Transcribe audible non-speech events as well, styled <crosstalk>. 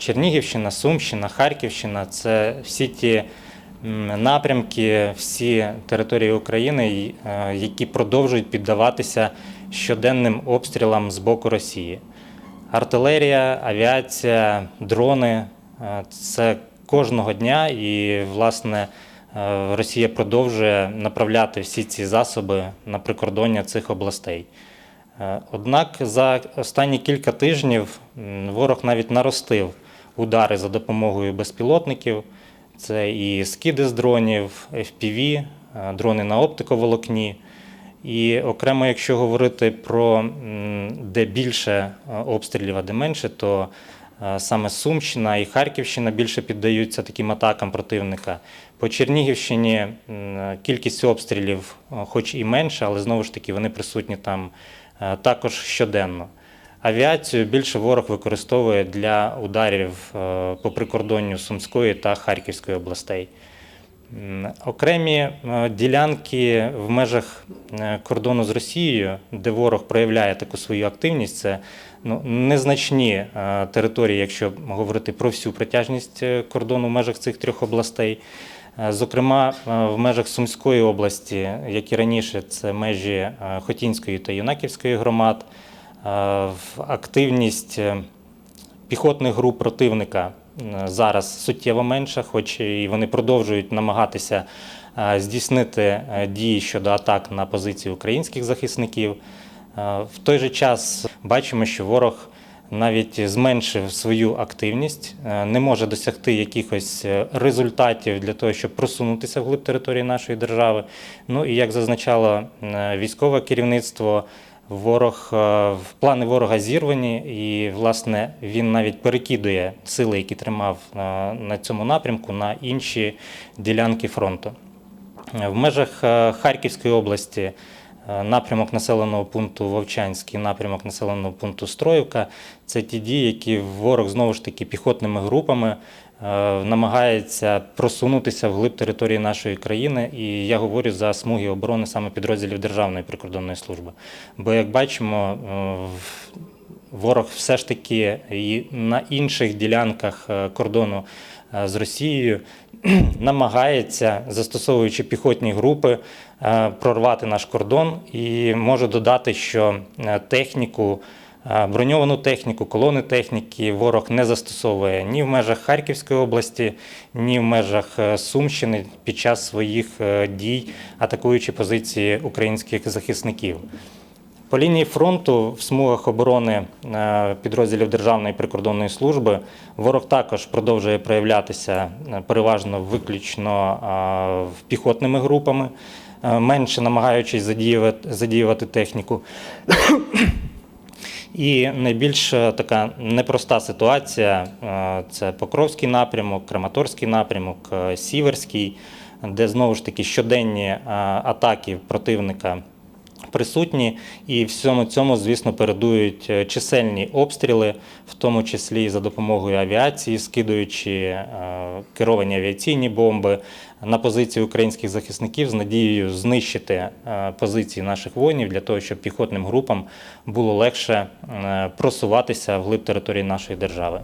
Чернігівщина, Сумщина, Харківщина це всі ті напрямки, всі території України, е, які продовжують піддаватися щоденним обстрілам з боку Росії. Артилерія, авіація, дрони е, це кожного дня, і власне е, Росія продовжує направляти всі ці засоби на прикордоння цих областей. Однак за останні кілька тижнів ворог навіть наростив удари за допомогою безпілотників. Це і скиди з дронів, FPV, е, дрони на оптиковолокні. І окремо, якщо говорити про де більше е, обстрілів, а де менше, то е, саме Сумщина і Харківщина більше піддаються таким атакам противника. По Чернігівщині кількість обстрілів, хоч і менша, але знову ж таки вони присутні там також щоденно. Авіацію більше ворог використовує для ударів е, по прикордонню Сумської та Харківської областей. Окремі е, ділянки в межах е, кордону з Росією, де ворог проявляє таку свою активність, це ну, незначні території, якщо говорити про всю протяжність кордону в межах цих трьох областей. Зокрема, в межах Сумської області, як і раніше, це межі Хотінської та Юнаківської громад, активність е, піхотних груп противника е, зараз суттєво менша, хоч і вони продовжують намагатися е, здійснити е, дії щодо атак на позиції українських захисників. Е, В той же час бачимо, що ворог навіть зменшив свою активність, е, не може досягти якихось е, результатів для того, щоб просунутися вглиб території нашої держави. Ну і як зазначало е, військове керівництво, Ворог е, плани ворога зірвані, і власне він навіть перекидує сили, які тримав е, на цьому напрямку, на інші ділянки фронту. Е, В межах Харківської області напрямок населеного пункту Вовчанський, напрямок населеного пункту Строївка це ті дії, які ворог знову ж таки піхотними групами намагається просунутися вглиб території нашої країни. І я говорю за смуги оборони саме підрозділів Державної прикордонної служби. Бо, як бачимо, е, ворог все ж таки і на інших ділянках е, кордону е, з Росією <clears throat> намагається, застосовуючи піхотні групи, е, прорвати наш кордон. І можу додати, що е, техніку, е, броньовану техніку, колони техніки ворог не застосовує ні в межах Харківської області, ні в межах е, Сумщини під час своїх е, дій, атакуючи позиції українських захисників. По лінії фронту в смугах оборони е, підрозділів Державної прикордонної служби ворог також продовжує проявлятися переважно виключно піхотними групами, менше намагаючись задіювати, задіювати техніку. І найбільш е, така непроста ситуація е, це Покровський напрямок, Краматорський напрямок, е, Сіверський, де знову ж таки щоденні атаки противника присутні, і всьому цьому, звісно, передують е, чисельні обстріли, в тому числі за допомогою авіації, скидуючи е, керовані авіаційні бомби на позиції українських захисників з надією знищити е, позиції наших воїнів для того, щоб піхотним групам було легше просуватися вглиб території нашої держави.